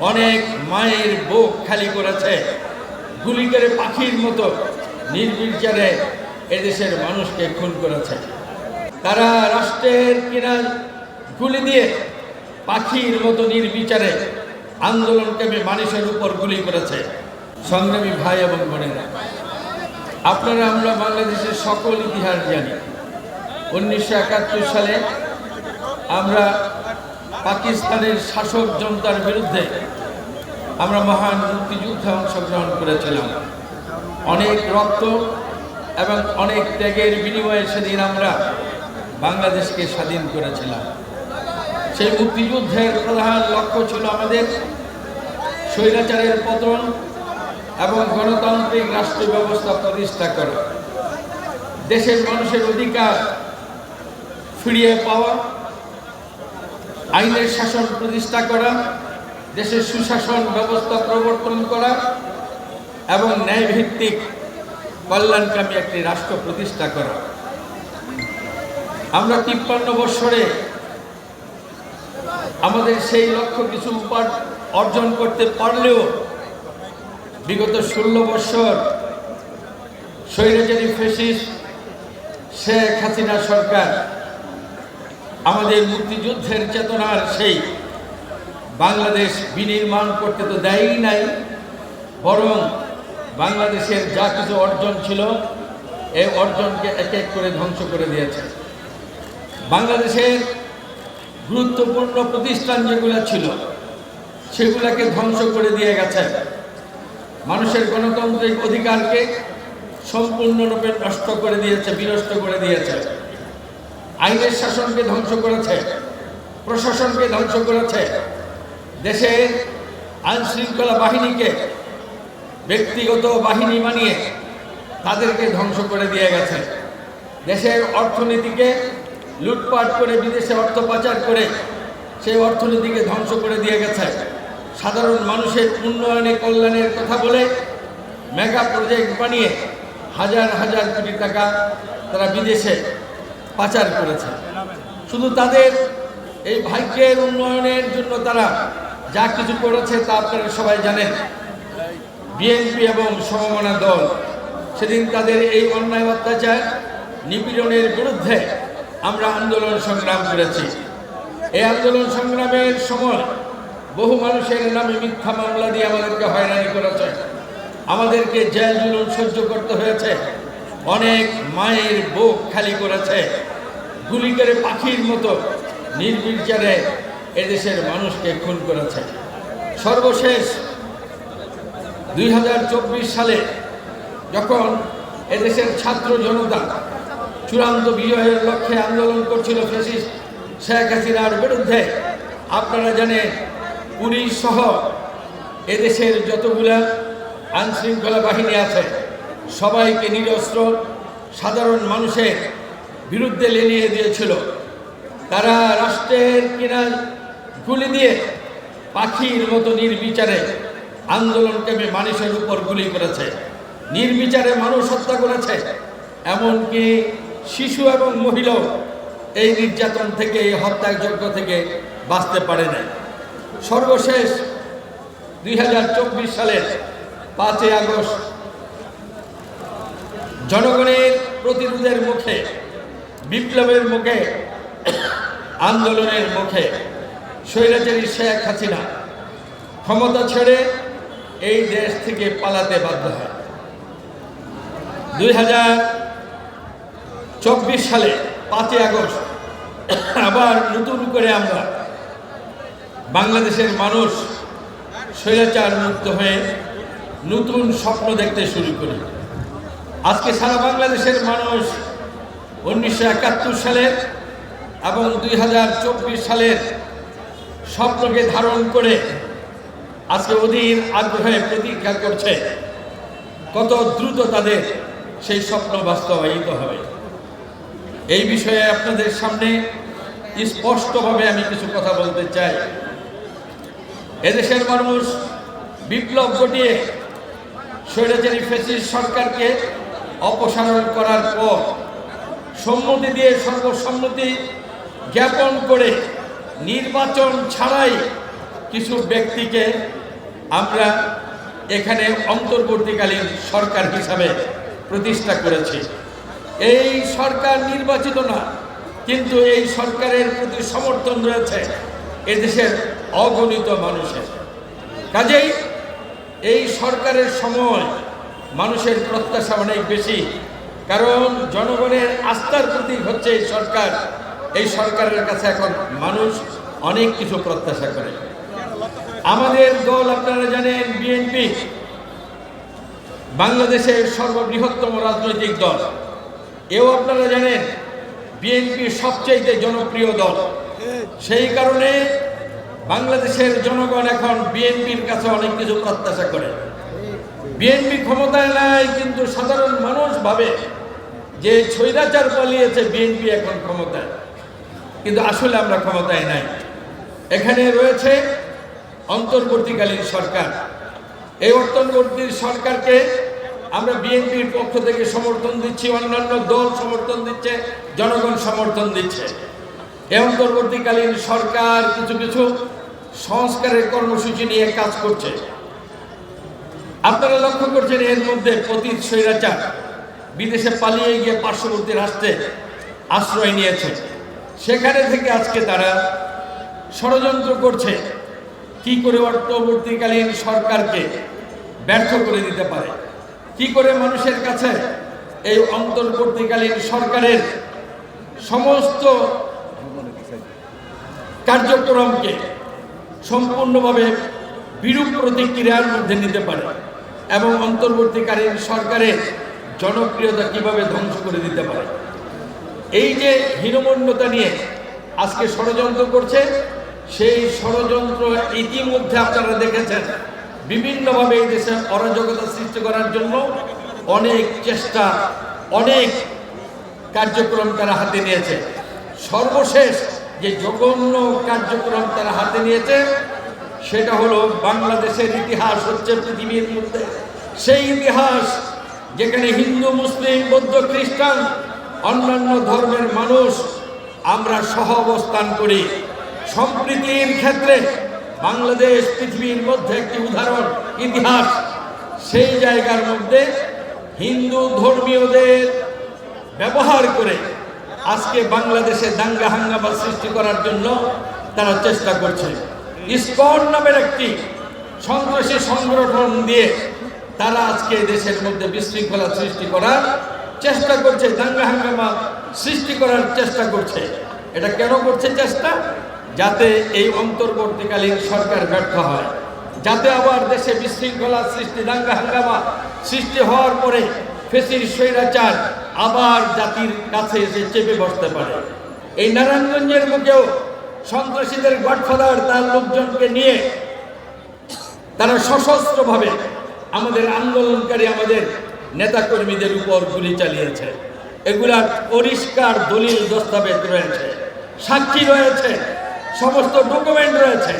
অনেক মায়ের বুক খালি করেছে। গুলি করে পাখির মতো নির্বিচারে এদেশের মানুষকে খুন করেছে। তারা রাষ্ট্রের কিনা গুলি দিয়ে পাখির মতো নির্বিচারে আন্দোলনকামী মানুষের উপর গুলি করেছে। সংগ্রামী ভাই এবং বোনেরা, আপনারা আমরা বাংলাদেশের সকল ইতিহাস জানি। উনিশশো একাত্তর সালে আমরা পাকিস্তানের শাসক জনতার বিরুদ্ধে আমরা মহান মুক্তিযুদ্ধে অংশগ্রহণ করেছিলাম। অনেক রক্ত এবং অনেক ত্যাগের বিনিময়ে সেদিন আমরা বাংলাদেশকে স্বাধীন করেছিলাম। সেই মুক্তিযুদ্ধের প্রধান লক্ষ্য ছিল আমাদের স্বৈরাচারের পতন এবং গণতান্ত্রিক রাষ্ট্র ব্যবস্থা প্রতিষ্ঠা করা। দেশের মানুষের অধিকার ফিরিয়ে পাওয়া আইনের শাসন প্রতিষ্ঠা করা, দেশের সুশাসন ব্যবস্থা প্রবর্তন করা এবং ন্যায়ভিত্তিক কল্যাণকামী একটি রাষ্ট্র প্রতিষ্ঠা করা। আমরা তিপ্পান্ন বৎসরে আমাদের সেই লক্ষ্য কিছু অর্জন করতে পারলেও বিগত ষোলো বৎসর স্বৈরাচারী ফেসিস শেখ হাসিনা সরকার আমাদের মুক্তিযুদ্ধের চেতনার সেই বাংলাদেশ বিনির্মাণ করতে তো দেয়ই নাই, বরং বাংলাদেশের যা কিছু অর্জন ছিল এই অর্জনকে এক এক করে ধ্বংস করে দিয়েছে। বাংলাদেশের গুরুত্বপূর্ণ প্রতিষ্ঠান যেগুলো ছিল, সেগুলোকে ধ্বংস করে দিয়ে গেছে। মানুষের গণতান্ত্রিক অধিকারকে সম্পূর্ণরূপে নষ্ট করে দিয়েছে, বিনষ্ট করে দিয়েছে। আইনের শাসনকে ধ্বংস করেছে, প্রশাসনকে ধ্বংস করেছে। দেশের আইন শৃঙ্খলা বাহিনীকে, ব্যক্তিগত বাহিনী বানিয়ে তাদেরকে ধ্বংস করে দিয়ে গেছে। দেশের অর্থনীতিকে লুটপাট করে, বিদেশে অর্থ পাচার করে সেই অর্থনীতিকে ধ্বংস করে দিয়ে গেছে। সাধারণ মানুষের উন্নয়নে, কল্যাণের কথা বলে মেগা প্রজেক্ট বানিয়ে হাজার হাজার কোটি টাকা তারা বিদেশে পাচার করেছে। শুধু তাদের এই ভাগ্যের উন্নয়নের জন্য তারা যা কিছু করেছে তা আপনারা সবাই জানেন। বিএনপি এবং সমমনা দল সেদিন তাদের এই অন্যায় অত্যাচার নিপীড়নের বিরুদ্ধে আমরা আন্দোলন সংগ্রাম করেছি। এই আন্দোলন সংগ্রামের সময় বহু মানুষের নামে মিথ্যা মামলা দিয়ে আমাদেরকে হয়রানি করেছে। আমাদেরকে জেল জুলুম সহ্য করতে হয়েছে। অনেক মায়ের বুক খালি করেছে। গুলি করে পাখির মতো নির্বিচারে এদেশের মানুষকে খুন করেছে। সর্বশেষ দুই হাজার চব্বিশ সালে যখন এদেশের ছাত্র জনতা চূড়ান্ত বিজয়ের লক্ষ্যে আন্দোলন করছিল ফেসিস শেখ হাসিনার বিরুদ্ধে, আপনারা জানেন পুলিশ সহ এদেশের যতগুলা আইনশৃঙ্খলা বাহিনী আছে, সবাইকে নিরস্ত্র, সাধারণ মানুষের বিরুদ্ধে লেনিয়ে দিয়েছিল। তারা রাষ্ট্রের কিনা গুলি দিয়ে পাখির মতো নির্বিচারে আন্দোলনকামী মানুষের উপর গুলি করেছে। নির্বিচারে মানুষ হত্যা করেছে। এমনকি শিশু এবং মহিলাও এই নির্যাতন থেকে, এই হত্যাযজ্ঞ থেকে বাঁচতে পারে না সর্বশেষ দুই হাজার চব্বিশ সালের পাঁচই আগস্ট জনগণের প্রতিরোধের মুখে বিপ্লবের মুখে, আন্দোলনের মুখে স্বৈরাচারী শেখ হাসিনা ক্ষমতা ছেড়ে এই দেশ থেকে পালাতে বাধ্য হয়। দুই হাজার চব্বিশ সালে পাঁচই আগস্ট আবার নতুন করে আমরা বাংলাদেশের মানুষ স্বৈরাচার মুক্ত হয়ে নতুন স্বপ্ন দেখতে শুরু করি। আজকে সারা বাংলাদেশের মানুষ উনিশশো একাত্তর সালের এবং দুই হাজার চব্বিশ সালের স্বপ্নকে ধারণ করে আজকে অধীর আগ্রহে প্রতীক্ষা করছে, কত দ্রুত তাদের সেই স্বপ্ন বাস্তবায়িত হবে। এই বিষয়ে আপনাদের সামনে স্পষ্টভাবে আমি কিছু কথা বলতে চাই। এদেশের মানুষ বিপ্লব ঘটিয়ে স্বৈরাচারী ফেসিস সরকারকে অপসারণ করার পর সম্মতি দিয়ে সর্বসম্মতি জ্ঞাপন করে নির্বাচন ছাড়াই কিছু ব্যক্তিকে আমরা এখানে অন্তর্বর্তীকালীন সরকার হিসাবে প্রতিষ্ঠা করেছি। এই সরকার নির্বাচিত না, কিন্তু এই সরকারের প্রতি সমর্থন রয়েছে এদেশের অগণিত মানুষের। কাজেই এই সরকারের সময় মানুষের প্রত্যাশা অনেক বেশি। কারণ জনগণের আস্থার প্রতীক হচ্ছে এই সরকার। এই সরকারের কাছে এখন মানুষ অনেক কিছু প্রত্যাশা করে। আমাদের দল আপনারা জানেন, বিএনপি। বাংলাদেশের সর্ববৃহত্তম রাজনৈতিক দল। এও আপনারা জানেন, বিএনপি সবচেয়ে জনপ্রিয় দল। সেই কারণে বাংলাদেশের জনগণ এখন বিএনপির কাছে অনেক কিছু প্রত্যাশা করে। বিএনপি ক্ষমতায় নাই, কিন্তু সাধারণ ভাবে যে ছৈরাচার পালিয়েছে বিএনপি এখন ক্ষমতায়। কিন্তু আসলে আমরা ক্ষমতায় নাই। এখানে রয়েছে অন্তর্বর্তীকালীন সরকার। এই অন্তর্বর্তী সরকারকে আমরা বিএনপির পক্ষ থেকে সমর্থন দিচ্ছি, অন্যান্য দল সমর্থন দিচ্ছে, জনগণ সমর্থন দিচ্ছে। এই অন্তর্বর্তীকালীন সরকার কিছু কিছু সংস্কারের কর্মসূচি নিয়ে কাজ করছে। আপনারা লক্ষ্য করছেন এর মধ্যে পতীত স্বৈরাচার। বিদেশে পালিয়ে গিয়ে পার্শ্ববর্তী রাষ্ট্রে আশ্রয় নিয়েছে। সেখানে থেকে আজকে তারা ষড়যন্ত্র করছে। কি করে অন্তর্বর্তীকালীন সরকারকে ব্যর্থ করে দিতে পারে? কি করে মানুষের কাছে এই অন্তর্বর্তীকালীন সরকারের সমস্ত কার্যক্রমকে সম্পূর্ণভাবে বিরূপ প্রতিক্রিয়ার মধ্যে নিতে পারে? এবং অন্তর্বর্তীকালীন সরকারের জনপ্রিয়তা কীভাবে ধ্বংস করে দিতে পারে? এই যে হীনমন্যতা নিয়ে আজকে ষড়যন্ত্র করছে, সেই ষড়যন্ত্র ইতিমধ্যে আপনারা দেখেছেন। বিভিন্নভাবে এই দেশে অরাজকতা সৃষ্টি করার জন্য অনেক চেষ্টা, অনেক কার্যক্রম তারা হাতে নিয়েছে। সর্বশেষ যে জঘন্য কার্যক্রম তারা হাতে নিয়েছে, সেটা হলো বাংলাদেশের ইতিহাস হচ্ছে পৃথিবীর মধ্যে। সেই ইতিহাস যেখানে হিন্দু, মুসলিম, বৌদ্ধ, খ্রিস্টান, অন্যান্য ধর্মের মানুষ আমরা সহ অবস্থান করি। সম্প্রীতির ক্ষেত্রে বাংলাদেশ পৃথিবীর মধ্যে একটি উদাহরণ, ইতিহাস। সেই জায়গার মধ্যে হিন্দু ধর্মীয়দের ব্যবহার করে আজকে বাংলাদেশে দাঙ্গা, হাঙ্গামা সৃষ্টি করার জন্য তারা চেষ্টা করছে। ইস্কন নামের একটি সন্ত্রাসী সংগঠন দিয়ে তারা আজকে দেশের মধ্যে বিশৃঙ্খলা সৃষ্টি করার চেষ্টা করছে, দাঙ্গা হাঙ্গামা সৃষ্টি করার চেষ্টা করছে। এটা কেন করছে চেষ্টা? যাতে এই অন্তর্বর্তীকালীন সরকার ব্যর্থ হয়। যাতে আবার দেশে বিশৃঙ্খলা সৃষ্টি, দাঙ্গা হাঙ্গামা সৃষ্টি হওয়ার পরে ফেসির স্বৈরাচার আবার জাতির কাছে এসে চেপে বসতে পারে। এই নারায়ণগঞ্জের মুখেও সন্ত্রাসীদের গডফাদার তার লোকজনকে নিয়ে তারা সশস্ত্রভাবে আমাদের আন্দোলনকারী, আমাদের নেতাকর্মীদের উপর গুলি চালিয়েছে। এগুলার পরিষ্কার দলিল দস্তাবেজ রয়েছে, সাক্ষী রয়েছে, সমস্ত ডকুমেন্ট রয়েছে।